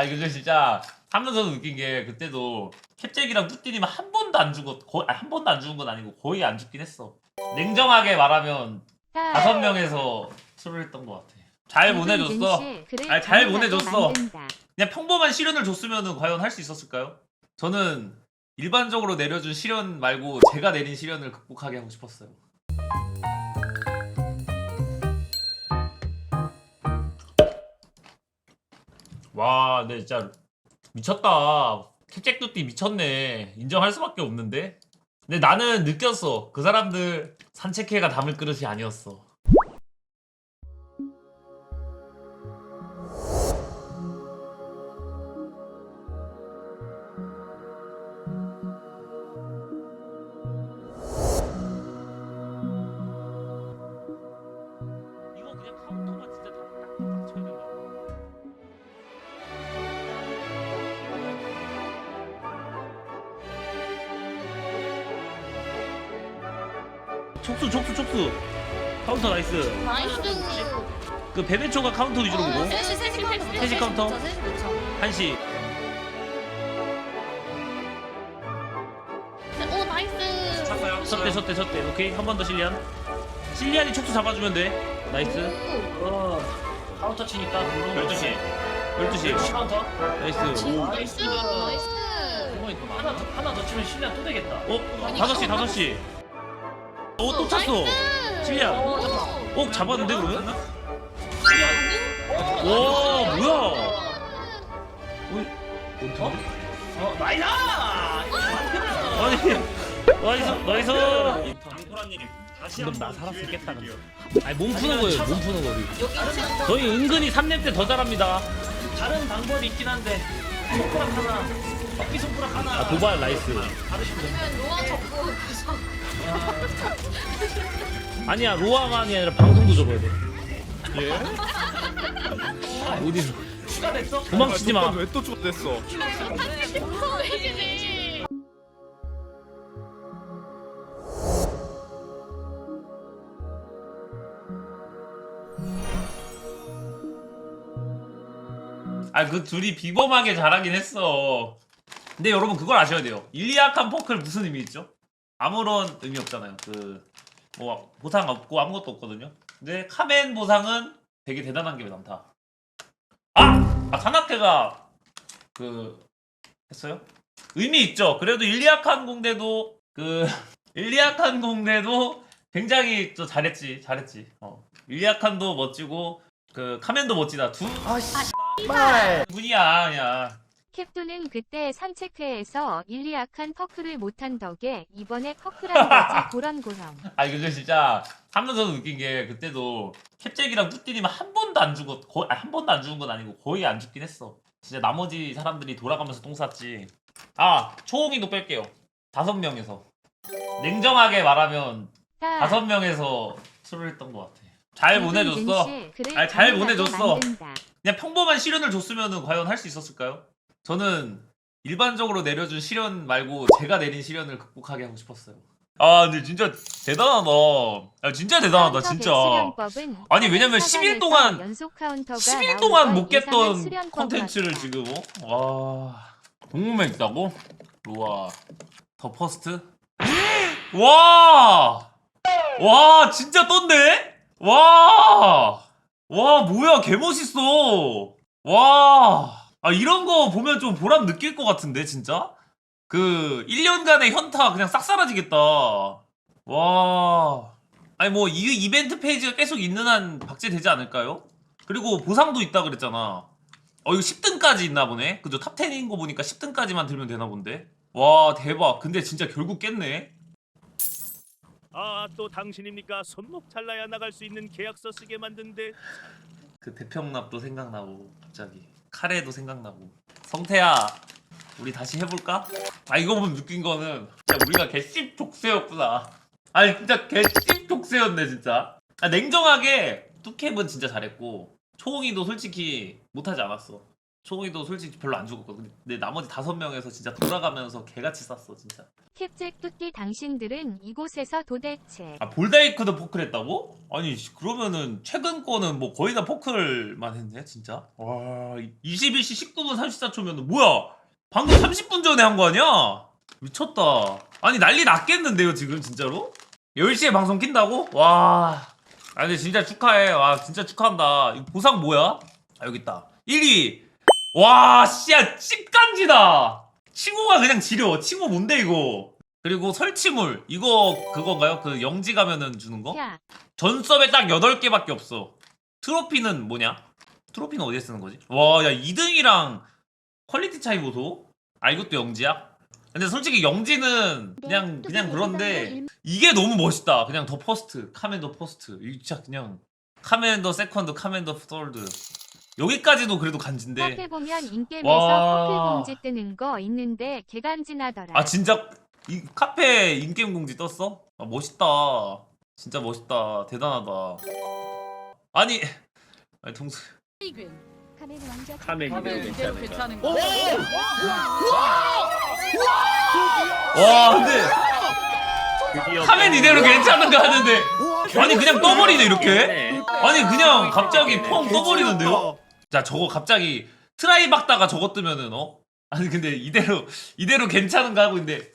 아 근데 진짜 하면서도 느낀 게 그때도 캡잭이랑 뚜띠님은 한 번도 안 죽었 거의 아니, 한 번도 안 죽은 건 아니고 거의 안 죽긴 했어. 냉정하게 말하면 다섯 명에서 술을 했던 것 같아. 잘 보내줬어. 아니, 잘 보내줬어. 그냥 평범한 시련을 줬으면 과연 할 수 있었을까요? 저는 일반적으로 내려준 시련 말고 제가 내린 시련을 극복하게 하고 싶었어요. 와, 근데 진짜 미쳤다. 캡잭뚜띠 미쳤네. 인정할 수밖에 없는데. 근데 나는 느꼈어. 그 사람들 산책회가 담을 그릇이 아니었어. 촉수 촉수 촉수 카운터 나이스 나이스. 그 베네초가 카운터 위주로 보고 셋이 셋이 카운터. 셋이 카운터? 셋이 붙여. 한시 오 나이스. 찼어요. 섰대 섰대 섰대 오케이 한 번 더 실리안 실리안이 촉수 잡아주면 돼 나이스 오. 어, 카운터 치니까 12시 12시 카운터. 나이스 나이스. 오. 나이스. 나이스. 하나 더 하나 더 치면 실력 또 되겠다. 어? 5시 5시 오또 찼어 나이스. 실리안 오. 어 잡았는데 그러면? 와 뭐야 어? 어, 나이스! 아니 나이스 나이스 다시 그럼 나 한번 살았을 기회를 겠다, 드릴게요. 아니 몸 푸는 거예요 몸 푸는 거리 최고. 저희 은근히 3렙 때 더 잘합니다 다른 방법이 있긴 한데 손가락 하나, 바퀴 손가락 하나. 아 도발 나이스 그러면 로아 접고 가서. 아니야 로아만이 아니라 방송도 접어야 돼 예? 어디서 추가됐어? 도망치지 마 왜또 죽었댔어? 아그 둘이 비범하게 잘하긴 했어 근데 여러분 그걸 아셔야 돼요. 일리아칸 퍼클 무슨 의미 있죠? 아무런 의미 없잖아요. 그 뭐 보상 없고 아무것도 없거든요. 근데 카멘 보상은 되게 대단한 게 많다. 아! 아 사나케가 그 했어요? 의미 있죠. 그래도 일리아칸 공대도 그 일리아칸 공대도 굉장히 또 잘했지 잘했지. 어. 일리아칸도 멋지고 그 카멘도 멋지다. 두 분이야 그냥 캡도는 그때 산책회에서 일리약한 퍼크를 못한 덕에 이번에 퍼크한 거지 고런고런. 아니 근데 진짜 하면서도 느낀 게 그때도 캡잭이랑 뚜띠님은 한 번도 안 죽었 거의 아니, 한 번도 안 죽은 건 아니고 거의 안 죽긴 했어. 진짜 나머지 사람들이 돌아가면서 똥 쌌지. 아 초홍이도 뺄게요. 다섯 명에서. 냉정하게 말하면 다섯 명에서 술을 했던 것 같아. 잘 보내줬어. 아니, 잘 보내줬어. 그냥 평범한 시련을 줬으면 과연 할 수 있었을까요? 저는 일반적으로 내려준 시련 말고 제가 내린 시련을 극복하게 하고 싶었어요. 아 근데 진짜 대단하다. 아 진짜 대단하다 진짜. 아니, 왜냐면 10일 동안- 연속 카운터가 10일 동안 못 깼던 컨텐츠를 같다. 지금 어? 와 공무에 있다고? 우와 더 퍼스트? 와! 와 진짜 떴네? 와! 와 뭐야 개멋있어 와! 아 이런 거 보면 좀 보람 느낄 것 같은데 진짜? 그 1년간의 현타 그냥 싹 사라지겠다. 와. 아니 뭐 이 이벤트 페이지가 계속 있는 한 박제되지 않을까요? 그리고 보상도 있다 그랬잖아. 어 이거 10등까지 있나 보네? 그죠? 탑 10인 거 보니까 10등까지만 들면 되나 본데? 와 대박. 근데 진짜 결국 깼네. 아 또 당신입니까? 손목 잘라야 나갈 수 있는 계약서 쓰게 만든데. 그 대평납도 생각나고 갑자기 카레도 생각나고. 성태야 우리 다시 해볼까? 아 이거 보면 느낀 거는 진짜 우리가 개씹 족쇄였구나. 아니 진짜 개씹 족쇄였네 진짜. 아, 냉정하게 뚜캡은 진짜 잘했고 초홍이도 솔직히 못하지 않았어 초공이도 솔직히 별로 안 죽었거든. 근데 나머지 다섯 명에서 진짜 돌아가면서 개같이 쌌어 진짜. 캡잭 뚜띠 당신들은 이곳에서 도대체 아 볼다이크도 포클했다고? 아니 씨, 그러면은 최근 거는 뭐 거의 다 포클만 했네 진짜. 와 21시 19분 34초면은 뭐야? 방금 30분 전에 한 거 아니야? 미쳤다. 아니 난리 났겠는데요 지금 진짜로? 10시에 방송 킨다고? 와. 아 근데 진짜 축하해. 와 진짜 축하한다. 이 보상 뭐야? 아 여기 있다. 1위. 와 씨야 ጭ간지다. 칭호가 그냥 지려. 칭호 뭔데 이거? 그리고 설치물 이거 그건가요? 그 영지 가면은 주는 거? 야 전섭에 딱 8개밖에 없어. 트로피는 뭐냐? 트로피는 어디에 쓰는 거지? 와, 야, 2등이랑 퀄리티 차이 보소? 아, 이것도 영지야? 근데 솔직히 영지는 그냥, 그냥 그런데 이게 너무 멋있다. 그냥 더 퍼스트, 카멘 더 퍼스트. 이 진짜 그냥 카멘 더 세컨드, 카멘 더 썰드. 여기까지도 그래도 간지인데. 카페 보면 인게임에서 네. 와. 커플 공지 뜨는 거 있는데 개간지 나더라. 아, 진짜 이 카페 인게임 공지 떴어? 아, 멋있다. 진짜 멋있다. 대단하다. 아니, 아니 동수. 카멘 왕자 카메 다들 기대로 이대로 괜찮을까? 괜찮은 거. 와, 근데 드디어 카멘 이대로 괜찮은가 하는데 아니 그냥 떠버리네 이렇게 네. 아니 그냥 갑자기 펑 떠버리는데요 자 저거 갑자기 트라이 박다가 저거 뜨면은 어? 아니 근데 이대로 이대로 괜찮은가 하고 있는데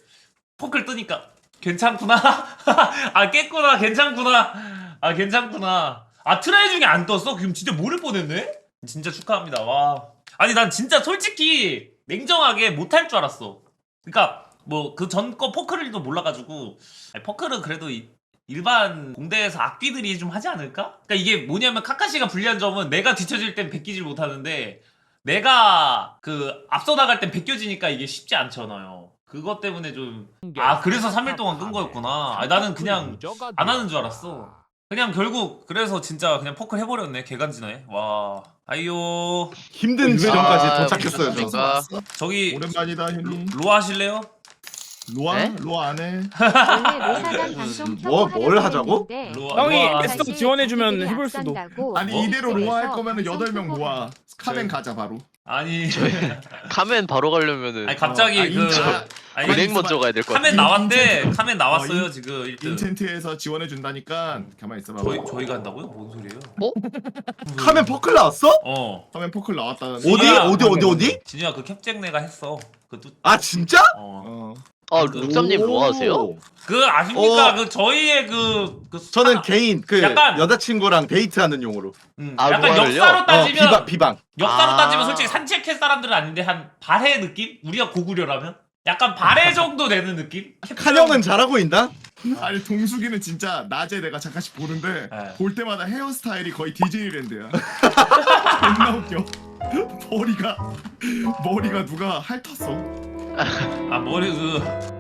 포클 뜨니까 괜찮구나? 아 깼구나. 괜찮구나. 아 괜찮구나. 아 트라이 중에 안 떴어? 그럼 진짜 모를 뻔했네? 진짜 축하합니다. 와. 아니 난 진짜 솔직히 냉정하게 못할 줄 알았어. 그러니까 뭐 그 전 거 포크를도 몰라가지고 아니, 포크는 그래도 이- 일반 공대에서 악귀들이 좀 하지 않을까? 그러니까 이게 뭐냐면 카카시가 불리한 점은 내가 뒤쳐질 땐 베끼질 못하는데 내가 그 앞서 나갈 땐 베껴지니까 이게 쉽지 않잖아요. 그것 때문에 좀 아 그래서 3일 동안 끈 거였구나. 아, 나는 그냥 안 하는 줄 알았어. 그냥 결국 그래서 진짜 그냥 포크 해버렸네. 개간지네. 와 아이요 힘든 지점까지 도착했어요. 저. 그러니까 저기 오랜만이다 형님. 로아 하실래요? 로아 네? 로아 안 해. 원래 로사단 방송 뭐, 켜고 뭘 하자고? 로아 형이 로아 지원해주면 해볼 수도. 아니 뭐? 이대로 로아 할 거면은 방송 여덟 명 끄고 모아. 카멘 저희- 가자 바로. 아니 카멘 바로 가려면은 아니 갑자기 어, 아, 그 아니 은행 먼저 가야 될것 같아. 카멘 나왔대 카멘 나왔어요 어, 인- 지금 1등 인텐트에서 지원해 준다니까 가만 있어봐. 저희 저희가 한다고요? 뭔 소리예요? 카멘 퍼클 나왔어? 어 카멘 퍼클 나왔다는. 어디? 어디, 어디 어디? 진우야 그 캡잭 내가 했어 그그 아 진짜? 어. 아 룩삼님 오. 뭐 하세요? 그 아십니까 어. 그 저희의 그, 그 저는 사- 개인 그 약간- 여자친구랑 데이트하는 용으로. 음, 아, 약간 로아를요? 역사로 어, 따지면 비방 비방. 역사로 아. 따지면 솔직히 산책할 사람들은 아닌데 한 발해 느낌? 우리가 고구려라면 약간 발해 정도 되는 느낌? 칸형은 잘하고 있나? 아니 동숙이는 진짜 낮에 내가 잠깐씩 보는데 네. 볼 때마다 헤어스타일이 거의 디즈니랜드야. 존나 웃겨. 머리가 머리가 누가 핥았어. 아 머리 그